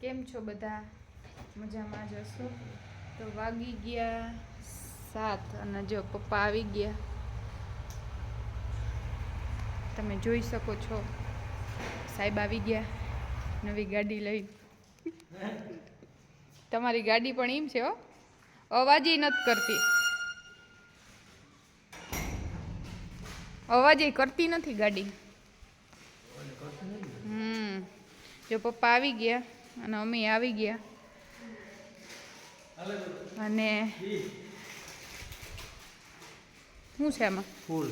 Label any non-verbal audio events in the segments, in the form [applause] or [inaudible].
કેમ છો બધા? મજામાં જશો તો વાગી ગયા સાત અને જો પપ્પા આવી ગયા. તમે જોઈ શકો છો. સાહેબ આવી ગયા. નવી ગાડી લઈ. તમારી ગાડી પણ એમ છે હો. અવાજ નથી કરતી. અવાજ કરતી નથી ગાડી હમ જો પપ્પા આવી ગયા અને મમ્મી આવી ગયા. અને શું છે આમાં? ફૂલ.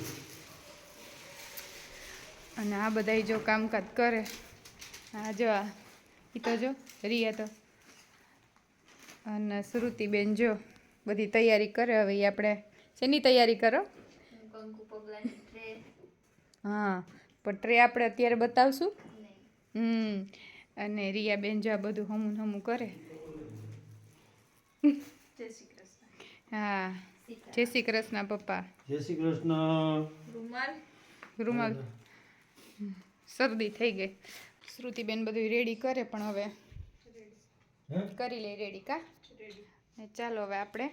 અને આ બધા જો કામકાજ કરે. આ જો આ. તો જો રિયા તો. અને શ્રુતિબેન જો બધી તૈયારી કરે. હવે આપણે શેની તૈયારી કરો? કંકુ પગલાની ટ્રે. હા પણ ટ્રે આપણે અત્યારે બતાવશું. હમ. અને રિયાબેન જો આ બધું હમું હમું કરે. જય શ્રી કૃષ્ણ. હા. જય શ્રી કૃષ્ણ પપ્પા. જય શ્રી કૃષ્ણ. રૂમાલ. રૂમાલ. શરદી થઈ ગઈ. શ્રુતિબેન બધું રેડી કરે પણ હવે. કરી લે રેડી કા? ને ચાલો હવે આપણે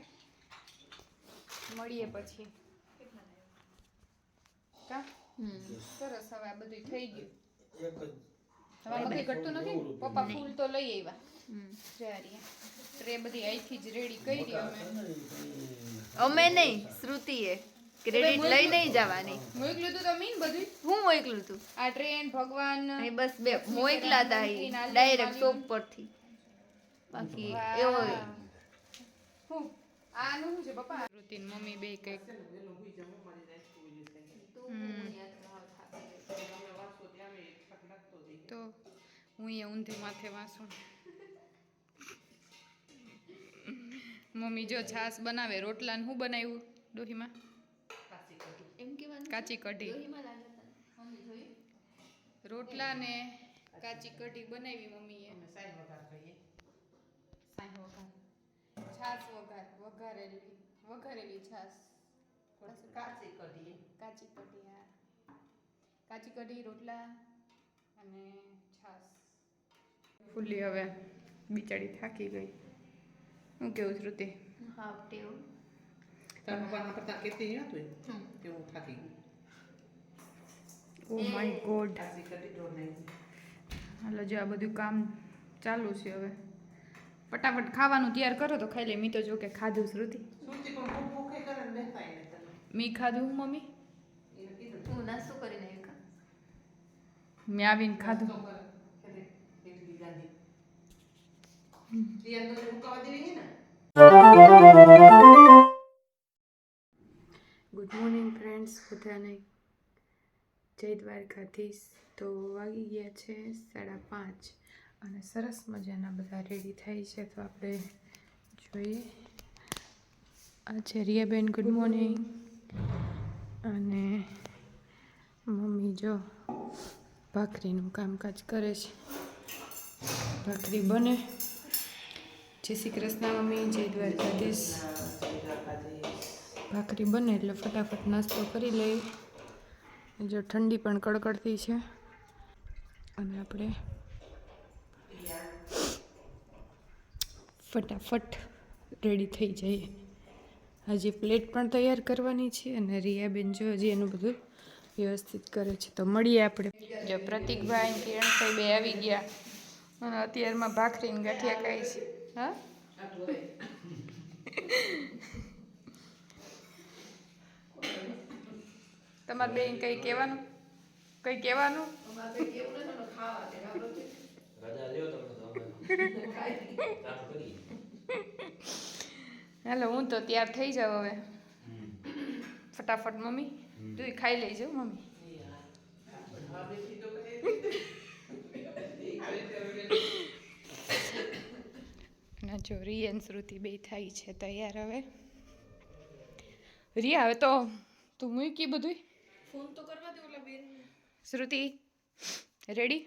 મળીએ પછી. કા? સરસ હવે આ બધું થઈ ગયું. એક જ હવે ઘટતું નથી? પપ્પા ફૂલ તો લઈ આવ્યા. ટ્રે બધી અહીંથી જ રેડી કરી અમે. અમે નહીં શ્રુતિએ. ક્રેડિટ લઈ નહીં જવાની. મોકલ્યું તું તો બધું? હું મોકલું તું? આ ટ્રેન ભગવાન બસ બે મોકલા હતા ડાયરેક્ટ શોપ પરથી. બાકી એવો હું આનું શું છે પપ્પા? રૂટીન મમ્મી બે કંઈક તો હું અહીંયા ઊંધે માથે વાંસું. મમ્મી જો છાસ બનાવે રોટલાને શું બનાવ્યું? ડોહીમાં? કાચી કઢી. દહીંમાં રોટલા ને કાચી કઢી બનાવી મમ્મીએ. છાસ વઘાર વઘારેલી વઘારેલી છાસ કાચી કઢી. કાચી કઢી હા. કાચી કઢી રોટલા. અને છાસ. ફૂલી હવે બિચારી થાકી ગઈ. હું કેવું શ્રુતિ હા ટેવ. તારા પપ્પાના કરતા કેટલી હતું તે હું થાકી ઓ માય ગોડ હાલો જો આ બધું કામ ચાલુ છે હવે. ફટાફટ ખાવાનું તૈયાર કરો તો ખાઈ લે. મી તો જો કે ખાધું શ્રુતિ શ્રુતિ પણ ભૂખ ભૂખે કરે ને? બેસાય ને તને. મી ખાધું મમ્મી? હું નાસ્તો કા મેં આવીને ખાધું ગુડ મોર્નિંગ ફ્રેન્ડ્સ બધાને જય દ્વારકાધીશ. તો વાગી ગયા છે સાડા પાંચ અને સરસ મજાના બધા રેડી થાય છે. તો આપણે જોઈએ. આ છે રિયાબેન ગુડ મોર્નિંગ અને મમ્મી જો. ભાખરીનું કામકાજ કરે છે. ભાખરી બને. જય શ્રી કૃષ્ણ મમ્મી, જય દ્વારકાધીશ. ભાખરી બને એટલે ફટાફટ નાસ્તો કરી લઈએ. જો ઠંડી પણ કડકડતી છે. અને આપણે ફટાફટ રેડી થઈ જઈએ. હજી પ્લેટ પણ તૈયાર કરવાની છે અને રિયાબેન જો હજી એનું બધું વ્યવસ્થિત કરે છે. તો મળીએ આપણે. જો પ્રતિકભાઈ અને કિરણભાઈ બે આવી ગયા. અને અત્યારમાં ભાખરીને ગાંઠિયા ખાય છે. હા? તમારે બેન કંઈ કહેવાનું? કંઈ કહેવાનું? હાલો હું તો તૈયાર થઈ જાઉં હવે. ફટાફટ મમ્મી. તું ખાઈ લેજો મમ્મી. ના જો રિયન શ્રુતિ બે થાય છે તૈયાર હવે. રિયા હવે તો તું મૂકી બધું ફોન તો કરવા દે ઓલા બેન શ્રુતિ રેડી?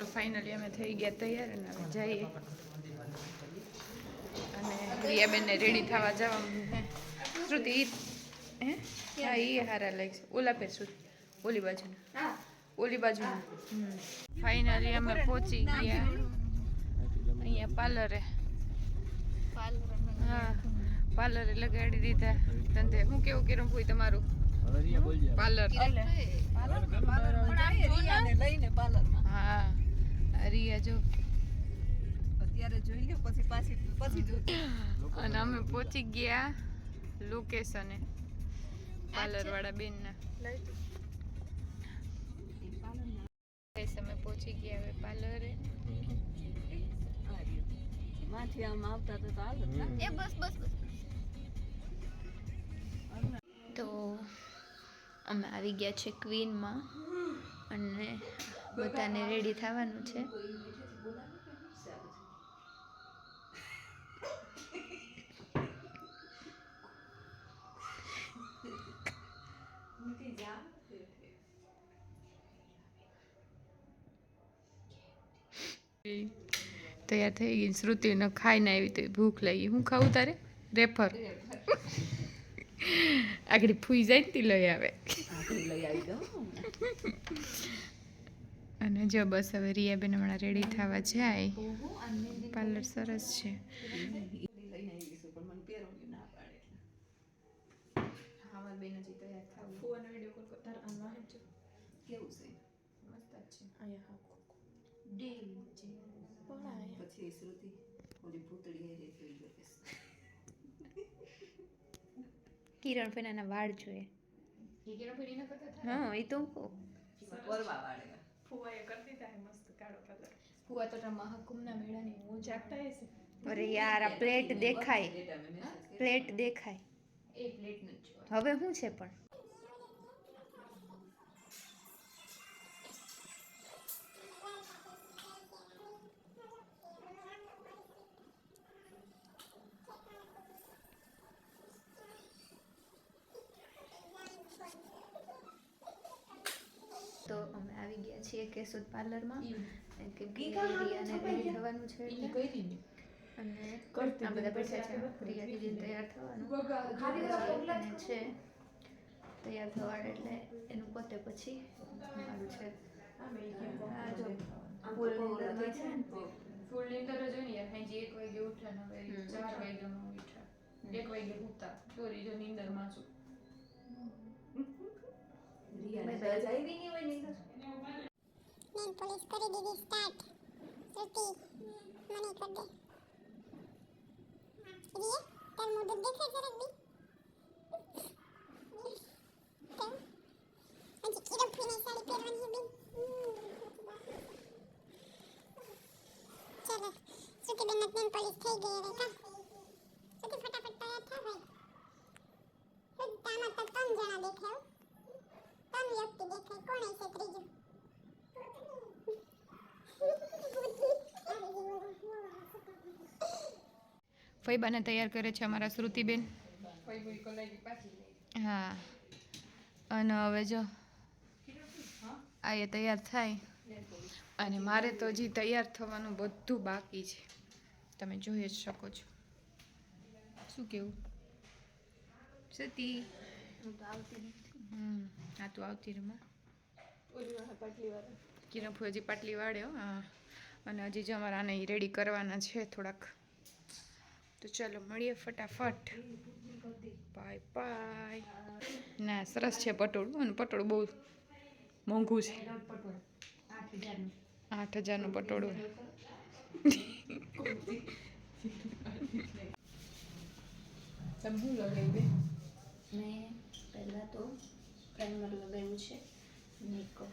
ફાઇનલી અમે થઈ ગયા તૈયાર અને હવે જઈએ. અને રિયાબેનને રેડી થવા જવા શ્રુતિ હે? હા એ હારા લાગશે ઓલા પેર શ્રુતિ ઓલી બાજુના. ઓલી બાજુના. ફાઇનલી અમે પહોંચી ગયા. અહીંયા પાર્લરે. હા. પાર્લરે લગાડી દીધા. ધંધે. હું કેવું કેરું કોઈ તમારું? પાર્લર. લઈને હા. રિયા જો. અત્યારે જોઈ લે પછી પાછી પછી જો અને અમે પહોંચી ગયા લોકેશને. પાર્લર વાળા બેનના. Guys, અમે પહોંચી ગયા હવે પાર્લરે. માથી આમ આવતા તો હાલ એ બસ બસ બસ. તો અમે આવી ગયા છે ક્વીનમાં અને બધાને રેડી થવાનું છે. તૈયાર થઈ ગઈ. શ્રુતિને ખાઈને આવી તો ભૂખ લાગી. હું ખાવું તારે? રેફર. આગળ ફૂઈ જાય ને તે લઈ આવે. લઈ આવી દો અને જો બસ હવે રિયાબેન હમણાં રેડી થવા જાય. પાર્લર સરસ છે. કેવું છે? મસ્ત છે. અહીંયા હા ડેલી. છે શ્રુતિ ઓલી પૂતળી હે રે જોઈ લો કિરણ ફેનાના વાળ જોઈએ કિરણ ફેરી કરતા હા એ તો પરવા વાળે ફુવાએ કરી દીધા હે મસ્ત કાળો કલર ફુવા તો તા મહાકુંભના મેળાની હું જાગતા હશે અરે યાર આ પ્લેટ દેખાય પ્લેટ દેખાય એ પ્લેટ ન હવે શું છે પણ છીએ કેશોદ પાર્લરમાં કેમ કે થવાનું છે અને કરતી આ બધા પૈસા છે રિયા દીદીને તૈયાર થવાનું છે તૈયાર થવાડ એટલે એનું પોતે પછી મારું છે ફૂલ નીંદર જ હોય ને એક વાગે ઉઠ્યા ને હવે. ચાર વાગે ઉઠ્યા એક વાગે ઉઠતા ચોરી જો નીંદરમાં છું રિયા મેં પહેલા આવી નહીં હોય નીંદર મેન પોલીસ કરી દીધી સ્ટાર્ટ શ્રુતિ મને કર દે. રિયા, તાર મોઢું દેખાય જરાક બી. હજી કિરમ ફીની સાડી પહેરવાની બેન ચાલો શ્રુતિ બેન મેન પોલીસ થઈ ગઈ ત્રીજું? ફઈબાને તૈયાર કરે છે અમારા શ્રુતિબેન. હા. અને હવે જો આ એ તૈયાર થાય. અને મારે તો હજી તૈયાર થવાનું બધું બાકી છે. તમે જોઈ જ શકો છો. શું કેવું? સતી હું તો આવતી હમ આ તું આવતી રમા. કિરણ હજી પાટલી વાળ્યો હા. અને હજી જ અમારે આને રેડી કરવાના છે થોડાક. તો ચાલો, મળીએ ફટાફટ. બાય બાય ના, સરસ છે પટોળું. અને પટોળું બહુ મોંઘું છે. આઠ હજારનું પટોળું. તમે બેન મેં પહેલાં તો પ્રાઇમર લગાવ્યું છે મેકઅપ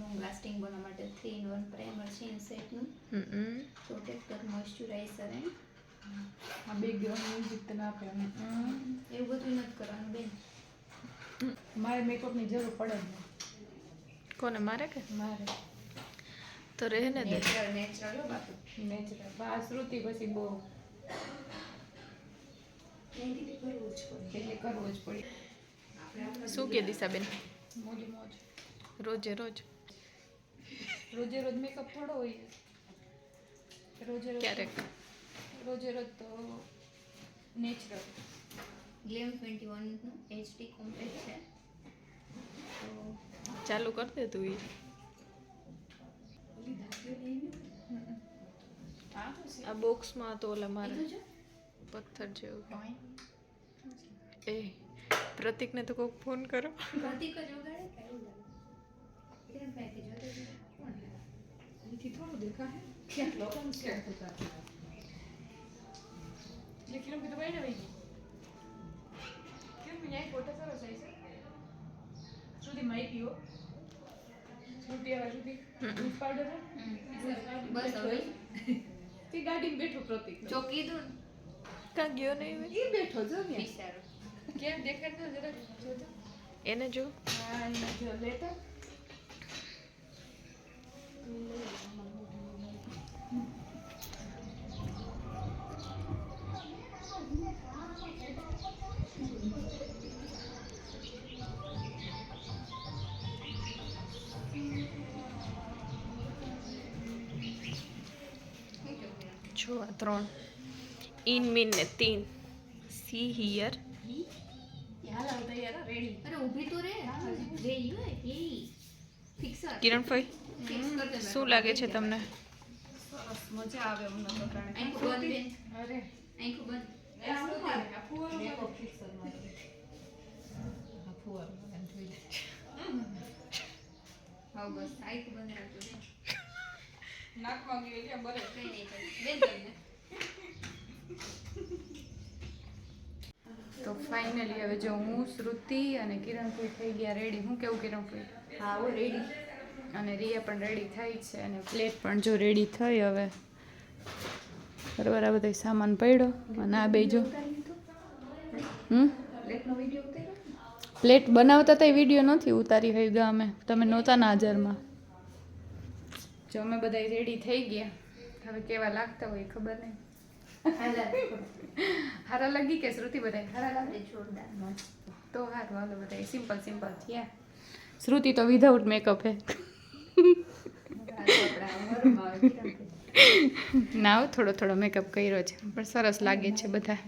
લોંગ લાસ્ટિંગ બનવા માટે થ્રી ઇન વન પ્રાઇમર છે ઇનસેટનું હમ પ્રોટેક્ટર મોઇસ્ચરાઇઝર એન્ડ આ બેકગ્રાઉન્ડ મ્યુઝિક તમે આપે અમે એવું બધું નથી કરવાનું બેન. મારે મેકઅપની જરૂર પડે જ નહીં. કોને મારે કે? મારે. તો રહે ને દે. નેચરલ નેચરલ હો બાપુ. નેચરલ બા શ્રુતિ પછી બહુ. કરવું જ પડે. એટલે કરવો જ પડે. શું કે દિશાબેન? મોજ મોજ રોજે રોજ. રોજે રોજ મેકઅપ થોડો હોય રોજે રોજ ક્યારેક? રોજે રોજ તો નેચરલ ગ્લેમ ટ્વેન્ટી વનનું એચડી કોમ્પેક્ટ છે. તો ચાલુ કર દે તું ઈ. આ બોક્સમાં તો ઓલા મારે છે? પથ્થર જેવું. એ પ્રતિકને તો કોક ફોન કરો. પ્રતિક જ વગાડે કે એવું લાગે? કિરણભાઈ કે જોતો જ નથી. કોણ? થોડું દેખાય ક્યાંક લોકોને શેર થતા લેખીનો કીધું ભાઈ ને ભાઈ કેમ ન્યાય ફોટા સરસ આવી છે શ્રુતિ માહિતી હો શ્રુતિ હવે શ્રુતિ દૂધ પાવડર બસ હવે તે ગાડીમાં બેઠો પ્રતિક જો કીધું કાં ગયો નહીં એ બેઠો જો ને કેમ જોતો એને જો હા એને જો લેતા જો આ ત્રણ ઇન મીન ને તીન સી હિયર કિરણ આવ તૈયાર રેડી અરે ઊભી તો રે રે ઈ હોય એ ફિક્સર કિરણભાઈ ફિક્સ કર દે શું લાગે છે તમને સરસ મજા આવે અરે બસ આંખો બંધ રાખજો નાકમાં ગયું બરે બેન તો ફાઇનલી હવે જો હું શ્રુતિ અને કિરણપુર થઈ ગયા રેડી હું કેવું કિરણપુર હા હું રેડી અને રિયા પણ રેડી થઈ છે અને પ્લેટ પણ જો રેડી થઈ હવે. બરાબર આ બધો સામાન પડ્યો. અને આ બે જો. હમ? પ્લેટ બનાવતા તો વીડિયો નથી ઉતારી હોય ગયા અમે. તમે નહોતા ના હાજરમાં. જો અમે બધા રેડી થઈ ગયા. હવે કેવા લાગતા હોય ખબર નહીં. હારા લાગી કે શ્રુતિ બધા હારા લાગે જોરદાર તો હારું હાલો બધા સિમ્પલ સિમ્પલ થયા. શ્રુતિ તો વિધાઉટ મેકઅપ હે. ના થોડો થોડો મેકઅપ કર્યો છે. પણ સરસ લાગે છે બધા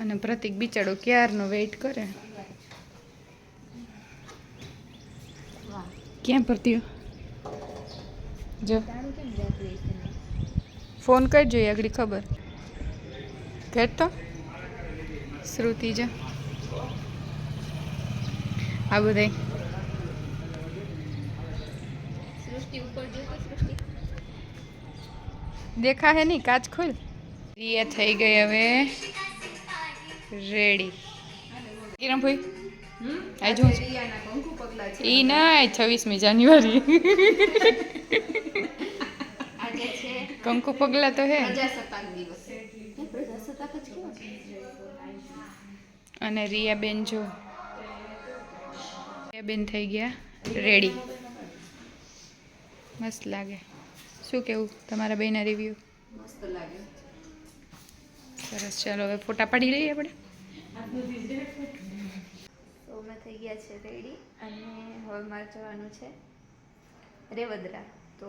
અને પ્રતિક બિચારો ક્યારનો વેઇટ કરે? ક્યાં ભરતી જો. ફોન કરજો જોઈએ આગળ ખબર. ઘેર તો? શ્રુતિ જો. આ બધાય. દેખા હે નહીં? કાચ ખોલ. રિયા થઈ ગઈ હવે. રેડી કિરણભાઈ. આ ઈ ના છવ્વીસમી જાન્યુઆરી. કંકુ પગલા તો હે. અને રિયાબેન જો. રિયાબેન થઈ ગયા રેડી. મસ્ત લાગે. શું કેવું તમારા બેના રિવ્યુ મસ્ત લાગે. સરસ ચાલો હવે ફોટા પાડી લઈએ આપણે. થઈ ગયા છે રેડી અને હવે મારે જવાનું છે રેવદરા. તો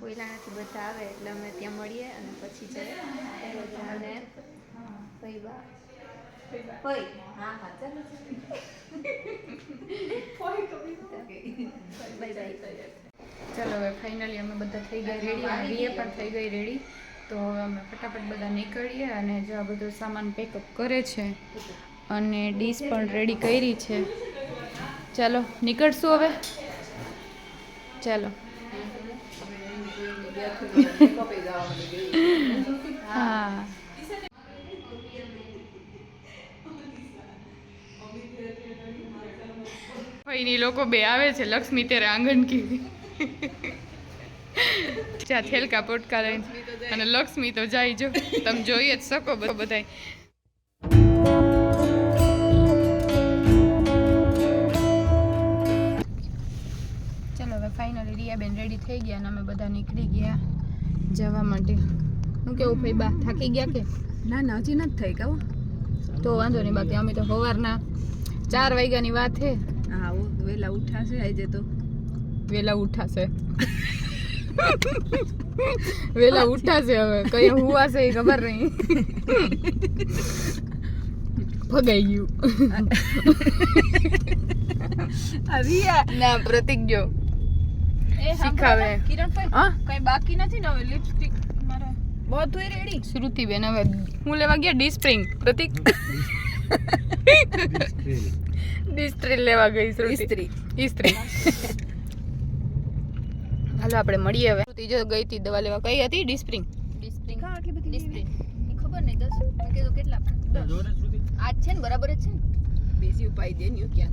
કોઈલાણાથી બધા આવે એટલે અમે ત્યાં મળીએ અને પછી જઈએ. અને ભાઈ ફઈ હા હા ચાલો. Bye bye. ચાલો હવે ફાઇનલી અમે બધા થઈ ગયા રેડી અને રિયા પણ થઈ ગઈ રેડી તો હવે અમે ફટાફટ બધા નીકળીએ અને જો આ બધો સામાન પેકઅપ કરે છે અને ડીશ પણ રેડી કરી છે. ચાલો, નીકળશું હવે? ચાલો. હા. ભાઈની લોકો બે આવે છે, લક્ષ્મી તેરે આંગણ કી ચા થેલકા પોટકા લઈને. અને લક્ષ્મી તો જાય જો, તમે જોઈ જ શકો બધા હવે રિયાબેન રેડી થઈ ગયા અને અમે બધા નીકળી ગયા જવા માટે. હું કેવું ભાઈ બા થાકી ગયા કે? ના ના હજી નથી થઈ કહું તો વાંધો નહીં બાકી અમે તો સવારના ચાર વાગ્યાની વાત છે. હા વહેલા ઉઠાશે આજે તો. વહેલા ઉઠાશે વેલા ઉઠાશે હવે કઈ હુવાશે એ ખબર નહીં. ફગાઈ ગયું. ના પ્રતિક જો શીખાવે. કિરણભાઈ હા? કઈ બાકી નથી ને હવે લિપસ્ટિક મારા? બધું રેડી શ્રુતિ બેન હવે હું લેવા ગયા ડી સ્પ્રિંગ પ્રતિક ડિસ્ટ્રી લેવા ગઈ શ્રુતિ. ઇસ્ત્રી. ઇસ્ત્રી હાલો આપણે મળીએ હવે. ત્રીજો ગઈ હતી દવા લેવા કઈ હતી? ડિસ્પ્રિંગ ડિસ્પ્રિંગ કા આટલી બધી ડિસ્પ્રિંગ ખબર નહીં દસ. મેં કીધું કેટલા? આજ છે ને બરાબર જ છે ને? બેસી ઉપાય દેન્યુ ક્યાં?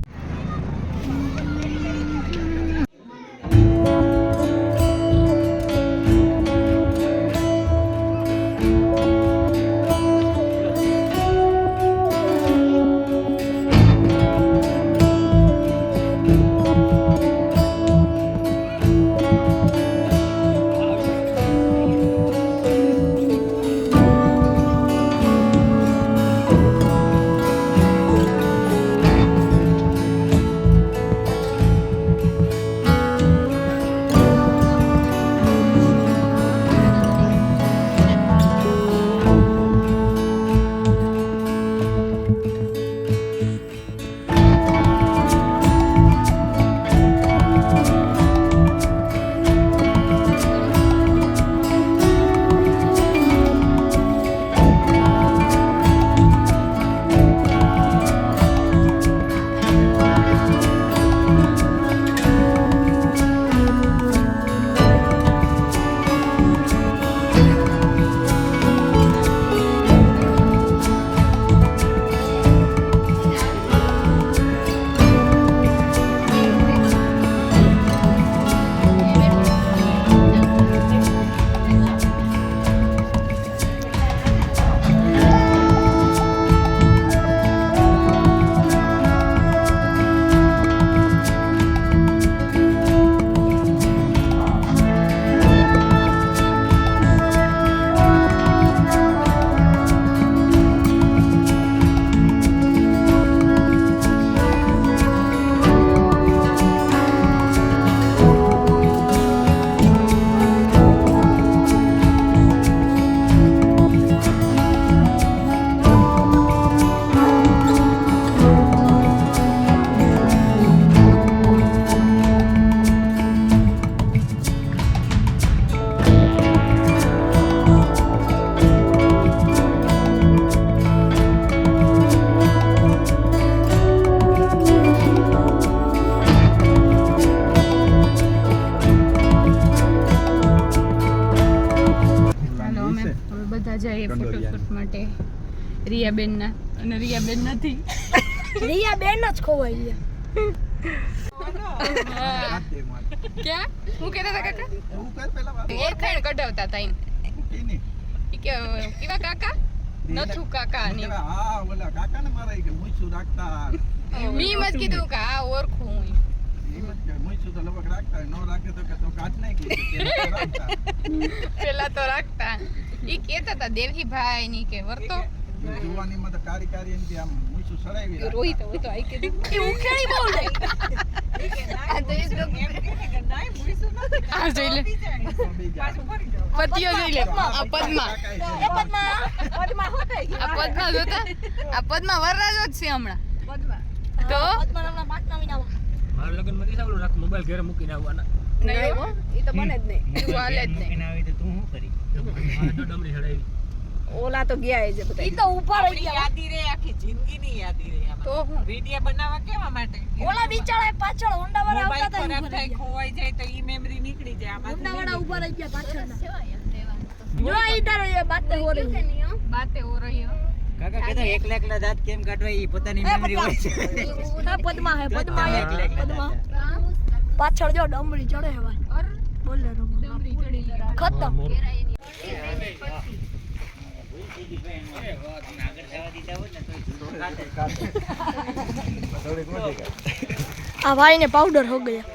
ક્યાં? હું કહેતા હતા કાકા? ઓળખાણ કઢાવતા હતા એમ કે, કેવા કાકા? નથુ કાકા ને મી મત કીધું કે આ ઓળખું હું પેલા તો રાખતા. ઈ કેતા હતા, દેવહીભાઈ ની કે, વર્તો. જુવાનીમાં તો કારી કારી એનથી આમ મૂછું સડાવી રાખે. રોહિત હોય તો આઈ કે એ ઉખેડી બોલ આ તો એ તો આ જોઈ લે. પતિયો જોઈ લે. આ પદ્મા. એ પદ્મા. પદ્મા હો થઈ આ પદ્મા જોતા? આ પદ્મા વરરાજો જ છે હમણાં. તો? પદ્મા મારા રાખ મોબાઈલ ઘરે મૂકીને આવવાના નહીં હો એ તો બને જ નહીં. તું હાલે જ નહીં. આવી તો તું શું કરી? મારે તો ડમરી ચડાવી ઓલા તો ગયા એ બધા. ઈ તો ઊભા રહી ગયા. યાદી રે આખી જિંદગી ની યાદી રે આમાં. તો હું? વિડિયો બનાવવા કેવા માટે? ઓલા બિચારા પાછળ હોન્ડા વાળા આવતા હતા ખરાબ ઈ થાય ખોવાઈ જાય તો ઈ મેમરી નીકળી જાય હોન્ડા વાળા ઊભા રહી ગયા પાછળ જો ઈ તારો એ બાતે હો રહી બાતે હો. રહી કાકા કહેતા એકલા એકલા દાંત કેમ કાઢવા? ઈ પોતાની મેમરી હોય છે. હા પદ્મા હે પદ્મા હે પદ્મા. પાછળ જો ડમરી ચડે હે ભાઈ બોલ રે ડમરી ચડી ખતમ આગળ જવા દીધા હોત ને તોય જૂઠું કાઢે. આ ભાઈ ને પાવડર હો ગયા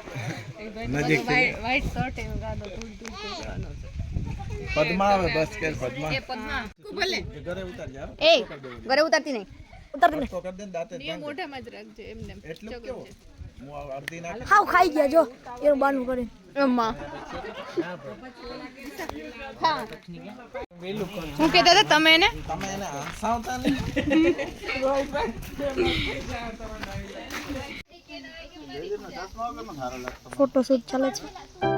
પદ્મા આવે બસ કે પદ્મા. એ પદ્મા. ભલે. ઘરે ઉતાર જા એ ઘરે ઉતારતી નહીં. ઉતરતી ને તો કર દે દાંતે જ બાંધ દે. મોઢામાં જ રાખજે એમને. એટલું કેવું? હાવ ખાઈ ગયા જો. એનું બાનું અમ્મા હું. કેતા હતા તમે એને? તમે એને હસાવતા નહીં. ફોટોશૂટ ચાલે છે.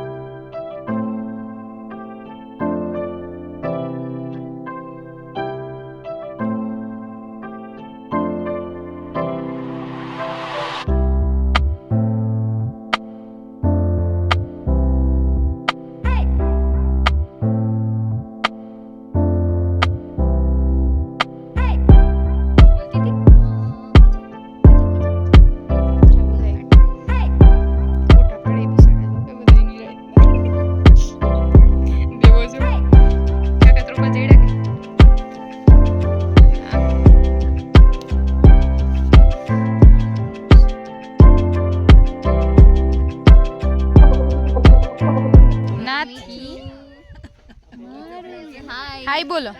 હાય બોલો.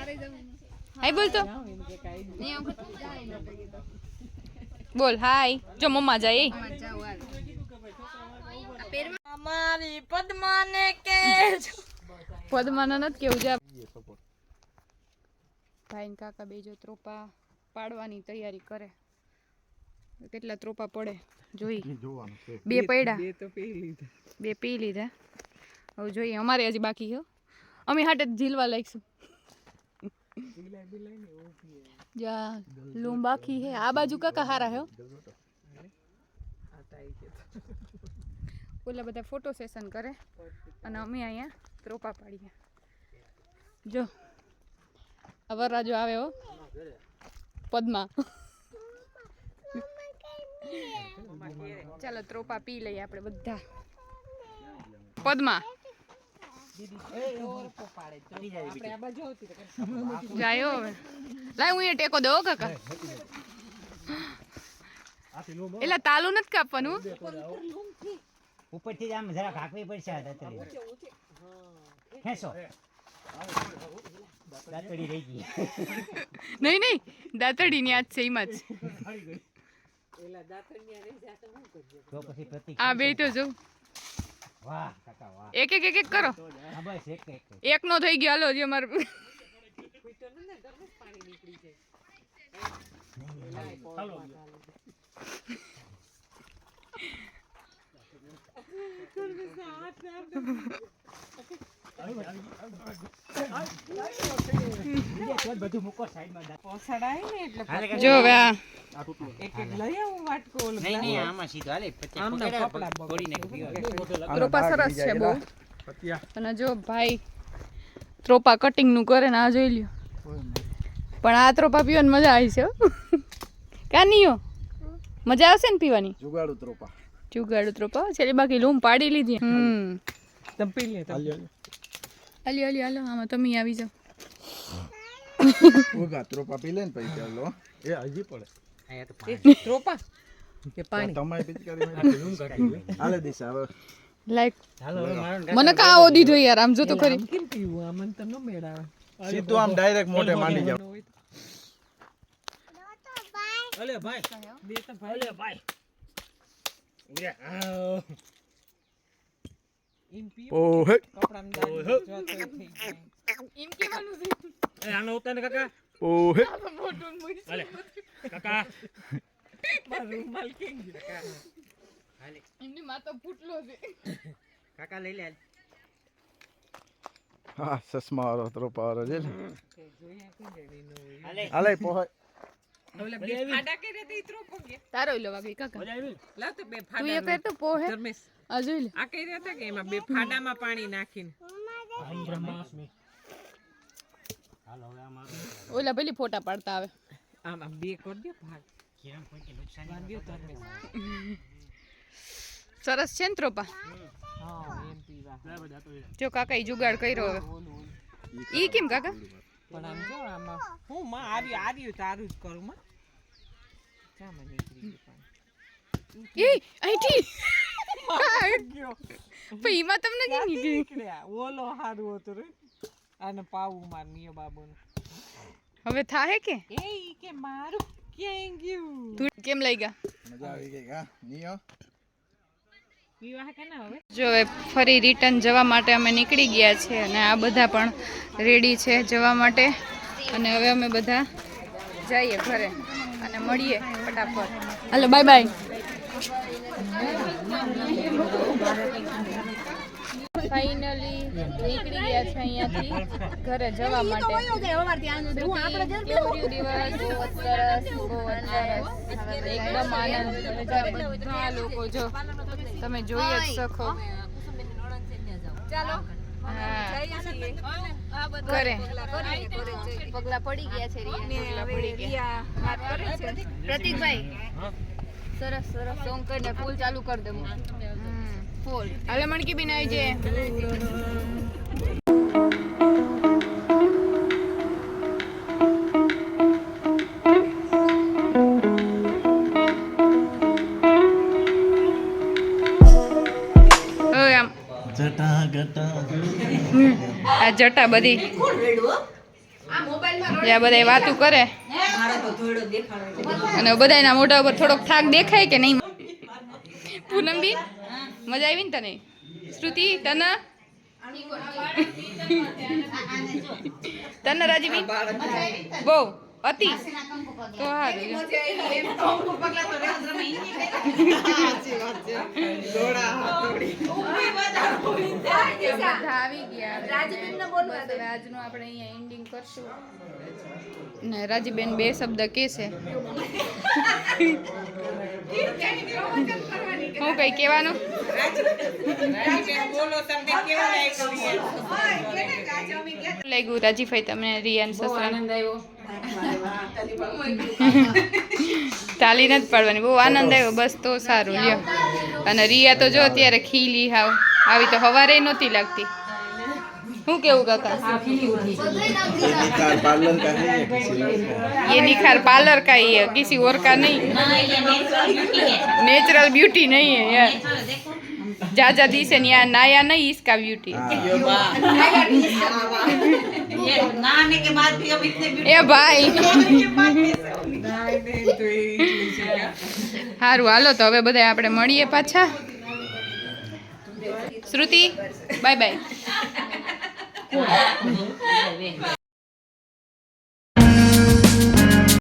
હાય બોલ તો. બોલ હાય. જો મમ્મા જાય એ. અમારી પદ્માને કે પદ્માને નથી કેવું છે ભાઈ ને કાકા બે જો ત્રોપા પાડવાની તૈયારી કરે. કેટલા ત્રોપા પડે જોઈ. બે પડ્યા. બે પી લીધા. બે હવે જોઈએ અમારે હજી બાકી છે હો. અમે હાટે જ ઝીલવા લાગીશું. જા લૂમ બાકી હે આ બાજુ કાકા હારા હે હો. ઓલા બધા ફોટો સેશન કરે અને અમે અહીંયા ત્રોપા પાડીએ જો આ વરરાજો આવે હો પદ્મા ચાલો ત્રોપા પી લઈએ આપણે બધા પદ્મા જાય હવે. લાય હું અહીંયા ટેકો દઉં હો કાકા. એટલે તાલું નથી કાપવાનું? ઉપરથી આમ જરા હાંકવી પડશે આ દાંતડી. ખેંચો. દાંતડી રહી ગઈ. નહીં નહીં. દાંતડીની આજ છે એમાં જ. તો પછી પ્રતિક આ બે તો જો. વાહ કાકા વાહ. એક એક એક એક કરો. હા બસ એક એક એક. નો થઈ ગયો હાલો જે એટલે હાલે જો હવે આ એક એક લઈ આવું વાટકો ઓલું નહીં નહીં આમાં સીધો હાલે. પછી આમના પકડ્યા, કપડાં બગડે. તોડી નાખી પીવા. ત્રોપા સરસ છે બહુ. અને જો ભાઈ ત્રોપા કટિંગનું કરે ને આ જોઈ લ્યો. પણ આ ત્રોપા પીવાની મજા આવી છે હો. [laughs] કાનીઓ મજા આવશે ને પીવાની? જુગાડું ત્રોપા. ચુગાડું ત્રોપા. છેલ્લે બાકી લૂમ પાડી લીધી. હમ. તમ પી લે હાલી હાલી હાલો આમાં તમે આવી જાઓ. હું ત્રોપા પી લે ને પછી ચાલો. એ હજી પડે. અહીંયા તો પાણી. ત્રોપા? કે પાણી? તમારી પિચકારી હાલે દિશા હવે લાઈક મને કા આવો દીધો યાર આમ જો તો ખરી. કેમ પીવું? આ મને તો ન મેળાવે. સીધું આમ ડાયરેક્ટ મોઢે માંડી જાવ અલે ભાઈ. બે તો ભાઈ. અલે ભાઈ. ઉરે આવ. ઓહે આનો ઉતાર કાકા ઓહે કાકા રૂમાલ કેમ ગયો એમની માતો ફૂટલો છે કાકા લઈ લે હા ચશ્મા વાળો ત્રોપા વાળો છે ને હાલે પોહાય તારો લો વાગી કાકા લાવ તો બે તું એ કર તો પોહે ધર્મેશ આ જોઈ લે. આ કઈ રહ્યા કે એમાં બે ફાડામાં પાણી નાખીને? ઓલા પેલી ફોટા પાડતા આવે. આમાં બે કરી દો ભાગ. સરસ છે ને ત્રોપા? જો કાકા ઈ જુગાડ કર્યો હવે. ઈ કેમ કાકા? પણ આમ જો આમાં હું માં આર્યું આર્યું તારું જ કરું માં. જા મને. એ અહીંથી પણ એમાં તમને કેમ નીકળ્યા? ઓલો હારું હતો રે. આને પાવું માર મિયો બાબુને. હવે થાહે કે? એ કે મારું ક્યાં ગયું? તું કેમ લઈ ગયા? મજા આવી ગઈ હા. નિયો કે જો હવે ફરી રિટર્ન જવા માટે અમે નીકળી ગયા છે અને આ બધા પણ રેડી છે જવા માટે. અને હવે અમે બધા જઈએ ઘરે અને મળીએ ફટાફટ. હાલો બાય બાય ફાઇનલી નીકળી ગયા છે અહીંયાથી ઘરે જવા માટે. કેવડ્યું દિવસ બહુ સરસ બહુ સરસ એકદમ આનંદ બધા લોકો જો તમે જોઈ જ શકો. ચાલો. પગલા પડી ગયા છે રિયા. પગલા પડી ગયા. પ્રતિકભાઈ. સરસ સરસ. સોંગ કરીને ફૂલ ચાલુ કરી દે ફૂલ હાલે મણકી બેન આવી જાય આ જટા બધી. જ્યાં બધા વાતું કરે. અને બધાના મોઢા ઉપર થોડોક થાક દેખાય કે નહીં? પૂનમબી મજા આવી ને તને? શ્રુતિ તને તને રાજીબી? બહુ. અતિ. તો બધા આવી ગયા રાજુબેનને આજનું આપણે અહીંયા એન્ડિંગ કરશું ને રાજીબેન બે શબ્દ કે છે. હું કઈ કહેવાનું? બોલો તમને કેવું લાગ્યું લાગ્યું રાજીભાઈ તમને રિયાન સસરા આનંદ આવ્યો તાલી નથી પાડવાની બહુ આનંદ આવ્યો બસ તો સારું લ્યો અને રિયા તો જો અત્યારે ખીલી હાવ આવી તો હવારે નહોતી લાગતી શું કેવું કાકા कार पार्लर का है या किसी और का ये निखार पार्लर का ही है किसी और का नहीं नेचुरल ब्यूटी नहीं है यार જાજા દિવસે ને આ નાયા નહીં ઈસકા બ્યુટી એ ભાઈ. સારું હાલો તો હવે બધા આપણે મળીએ પાછા. Shruti bye bye.